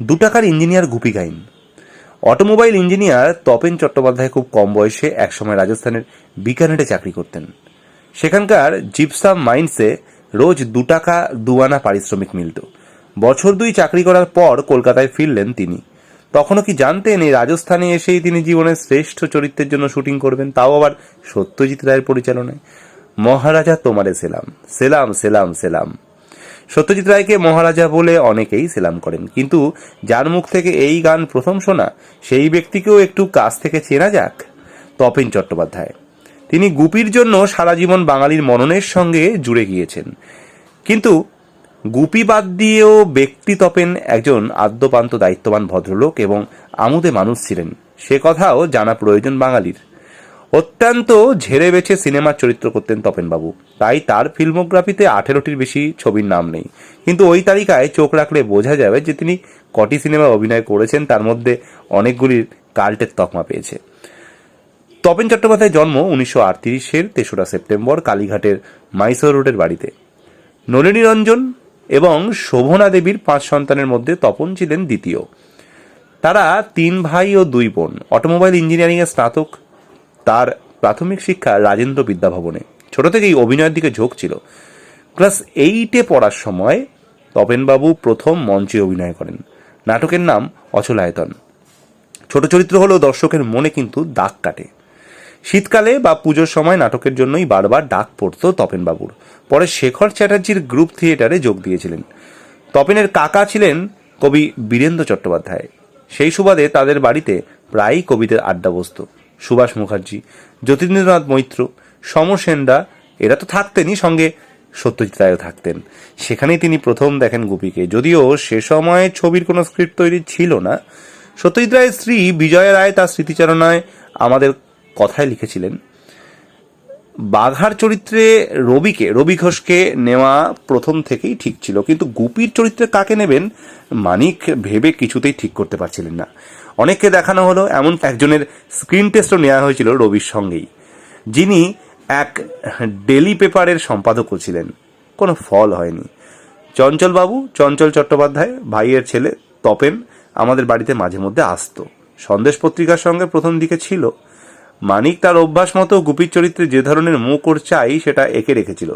দু টাকার engineer Gupi Gain. Automobile engineer Tapen Chattopadhyay খুব কম বয়সে একসময় রাজস্থানের বিকানেরে চাকরি করতেন। সেখানকার জিপসাম মাইন্সে রোজ দু টাকা দুয়ানা পারিশ্রমিক মিলত। বছর দুই চাকরি করার পর কলকাতায় ফিরলেন তিনি। তখনও কি জানতেন এই রাজস্থানে এসেই তিনি জীবনের শ্রেষ্ঠ চরিত্রের জন্য শুটিং করবেন, তাও আবার সত্যজিৎ রায়ের পরিচালনায়? মহারাজা তোমারে সেলাম সেলাম সেলাম সেলাম। সত্যজিৎ রায়কে মহারাজা বলে অনেকেই সেলাম করেন। কিন্তু যার মুখ থেকে এই গান প্রথম শোনা, সেই ব্যক্তিকেও একটু কাছ থেকে চেনা যাক। তপেন চট্টোপাধ্যায়। তিনি গুপির জন্য সারা জীবন বাঙালির মননের সঙ্গে জুড়ে গিয়েছেন। কিন্তু গুপি বাদ দিয়েও ব্যক্তি তপেন একজন আদ্যপান্ত দায়িত্ববান ভদ্রলোক এবং আমুদে মানুষ ছিলেন। সে কথাও জানা প্রয়োজন বাঙালির। অত্যন্ত ঝেড়ে বেছে সিনেমার চরিত্র করতেন তপেনবাবু। তাই তার ফিল্মোগ্রাফিতে আঠেরোটির বেশি ছবির নাম নেই। কিন্তু ওই তালিকায় চোখ রাখলে বোঝা যাবে যে তিনি কটি সিনেমায় অভিনয় করেছেন, তার মধ্যে অনেকগুলির কাল্টের তকমা পেয়েছে। তপেন চট্টোপাধ্যায় জন্ম উনিশশো আটত্রিশের তেসরা সেপ্টেম্বর, কালীঘাটের মাইসোর রোডের বাড়িতে। নলিনী রঞ্জন এবং শোভনা দেবীর পাঁচ সন্তানের মধ্যে তপন ছিলেন দ্বিতীয়। তারা তিন ভাই ও দুই বোন। অটোমোবাইল ইঞ্জিনিয়ারিংয়ের স্নাতক তার প্রাথমিক শিক্ষা রাজেন্দ্র বিদ্যাভবনে। ছোট থেকেই অভিনয়ের দিকে ঝোঁক ছিল। ক্লাস এইটে পড়ার সময় তপেনবাবু প্রথম মঞ্চে অভিনয় করেন। নাটকের নাম অচলায়তন। ছোট চরিত্র হলেও দর্শকের মনে কিন্তু দাগ কাটে। শীতকালে বা পুজোর সময় নাটকের জন্যই বারবার ডাক পড়ত তপেনবাবুর। পরে শেখর চ্যাটার্জির গ্রুপ থিয়েটারে যোগ দিয়েছিলেন। তপেনের কাকা ছিলেন কবি বীরেন্দ্র চট্টোপাধ্যায়। সেই সুবাদে তাদের বাড়িতে প্রায়ই কবিদের আড্ডা বসত সুভাষ মুখার্জি জ্যোতিন্দ্রনাথ মৈত্র, সমর সেনরা এরা তো থাকতেনই সঙ্গে সত্যজিৎ রায়ও থাকতেন। সেখানেই তিনি প্রথম দেখেন গুপিকে। যদিও সে সময় ছবির কোনো স্ক্রিপ্ট তৈরি ছিল না, সত্যজিৎ রায়ের স্ত্রী বিজয়া রায় তার স্মৃতিচারণায় আমাদের কথায় লিখেছিলেন, বাঘার চরিত্রে রবিকে, রবি ঘোষকে নেওয়া প্রথম থেকেই ঠিক ছিল, কিন্তু গুপির চরিত্রে কাকে নেবেন মানিক ভেবে কিছুতেই ঠিক করতে পারছিলেন না। অনেককে দেখানো হলো, এমন একজনের স্ক্রিন টেস্টও নেওয়া হয়েছিল রবির সঙ্গেই। যিনি এক ডেলি পেপারের সম্পাদকও ছিলেন। কোনো ফল হয়নি। চঞ্চলবাবু, চঞ্চল চট্টোপাধ্যায়, ভাইয়ের ছেলে তপেন আমাদের বাড়িতে মাঝে মধ্যে আসতো। সন্দেশ পত্রিকার সঙ্গে প্রথম দিকে ছিল। মানিক তার অভ্যাস মতো গুপির চরিত্রে যে ধরনের মুখ ওর চাই, সেটা এঁকে রেখেছিল।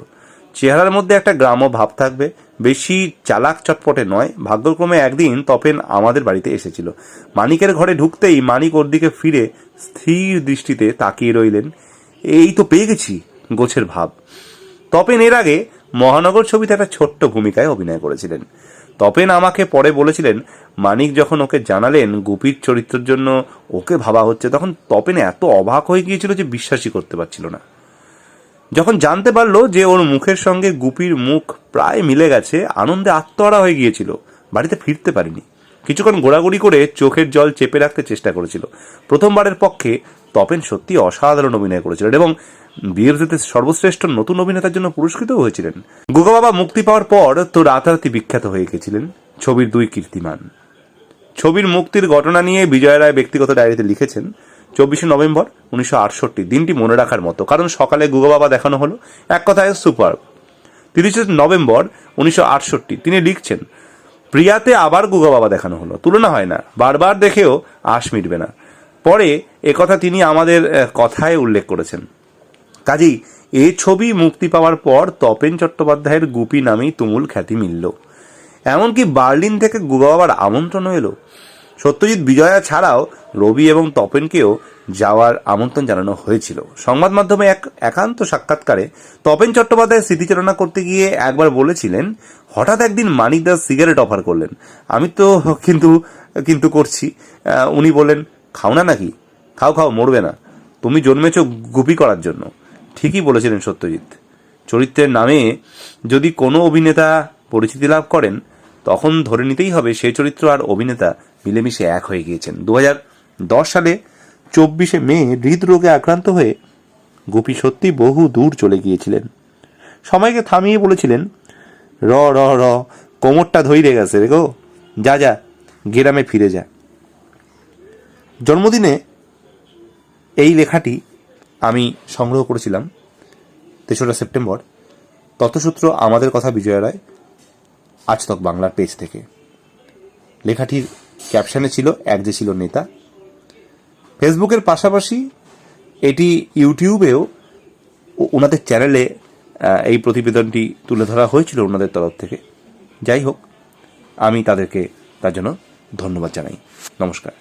চেহারার মধ্যে একটা গ্রাম্য ভাব থাকবে। বেশি চালাক চটপটে নয়। ভাগ্যক্রমে একদিন তপেন আমাদের বাড়িতে এসেছিল। মানিকের ঘরে ঢুকতেই মানিক ওর দিকে ফিরে স্থির দৃষ্টিতে তাকিয়ে রইলেন। এই তো পেয়ে গেছি, গোছের ভাব। তপেন এর আগে মহানগর ছবিতে একটা ছোট্ট ভূমিকায় অভিনয় করেছিলেন। তপেন আমাকে পরে বলেছিলেন, মানিক যখন ওকে জানালেন গুপির চরিত্রের জন্য ওকে ভাবা হচ্ছে, তখন তপেন এত অবাক হয়ে গিয়েছিল যে বিশ্বাসই করতে পারছিল না। যখন জানতে পারল যে ওর মুখের সঙ্গে গুপির মুখ প্রায় মিলে গেছে, আনন্দে আত্মহারা হয়ে গিয়েছিল। বাড়িতে ফিরতে পারিনি। কিছুক্ষণ ঘোরাঘুরি করে চোখের জল চেপে রাখতে চেষ্টা করেছিল। প্রথমবারের পক্ষে তপেন সত্যি অসাধারণ অভিনয় করেছিলেন এবং বিএফসিতে সর্বশ্রেষ্ঠ নতুন অভিনেতার জন্য পুরস্কৃতও হয়েছিলেন। গুগা বাবা মুক্তি পাওয়ার পর তো রাতারাতি বিখ্যাত হয়ে গেছিলেন ছবির দুই কীর্তিমান। ছবির মুক্তির ঘটনা নিয়ে বিজয় রায় ব্যক্তিগত ডায়েরিতে লিখেছেন চব্বিশে নভেম্বর উনিশশো আটষট্টি। দিনটি মনে রাখার মতো। কারণ সকালে গুগা বাবা দেখানো হলো। এক কথায় সুপার। তিরিশে নভেম্বর উনিশশো তিনি লিখছেন, প্রিয়াতে আবার গুগা বাবা দেখানো হলো। তুলনা হয় না। বারবার দেখেও আশ মিটবে না। পরে একথা তিনি আমাদের কথায় উল্লেখ করেছেন। কাজেই এ ছবি মুক্তি পাওয়ার পর তপেন চট্টোপাধ্যায়ের গুপি নামেই তুমুল খ্যাতি মিলল। এমনকি বার্লিন থেকে গুগা বাবার আমন্ত্রণ এলো। সত্যজিৎ বিজয়া ছাড়াও রবি এবং তপেনকেও যাওয়ার আমন্ত্রণ জানানো হয়েছিল। সংবাদ মাধ্যমে এক একান্ত সাক্ষাৎকারে তপেন চট্টোপাধ্যায় স্মৃতিচারণা করতে গিয়ে একবার বলেছিলেন, হঠাৎ একদিন মানিক দাস সিগারেট অফার করলেন। আমি তো কিন্তু কিন্তু করছি। উনি বললেন, খাও না নাকি? খাও খাও, মরবে না। তুমি জন্মেছ গুপি করার জন্য। ঠিকই বলেছিলেন সত্যজিৎ। চরিত্রের নামে যদি কোনো অভিনেতা পরিচিতি লাভ করেন, তখন ধরে নিতেই হবে সেই চরিত্র আর অভিনেতা মিলেমিশে এক হয়ে গিয়েছেন। দু দশ সালে চব্বিশে মে হৃদরোগে আক্রান্ত হয়ে গোপী সত্যি বহু দূর চলে গিয়েছিলেন। সময়কে থামিয়ে বলেছিলেন, র র র, কোমরটা ধৈরে গেছে রে গো। যা যা, গ্রামে ফিরে যা। জন্মদিনে এই লেখাটি আমি সংগ্রহ করেছিলাম তেসরা সেপ্টেম্বর। তথ্যসূত্র আমাদের কথা বিজয় রায়, আজ তক বাংলার পেজ থেকে। লেখাটির ক্যাপশনে ছিল এক যে ছিল নেতা। ফেসবুকের পাশাপাশি এটি ইউটিউবেও ওনাদের চ্যানেলে এই প্রতিবেদনটি তুলে ধরা হয়েছিল ওনাদের তরফ থেকে। যাই হোক, আমি তাদেরকে তার জন্য ধন্যবাদ জানাই। নমস্কার।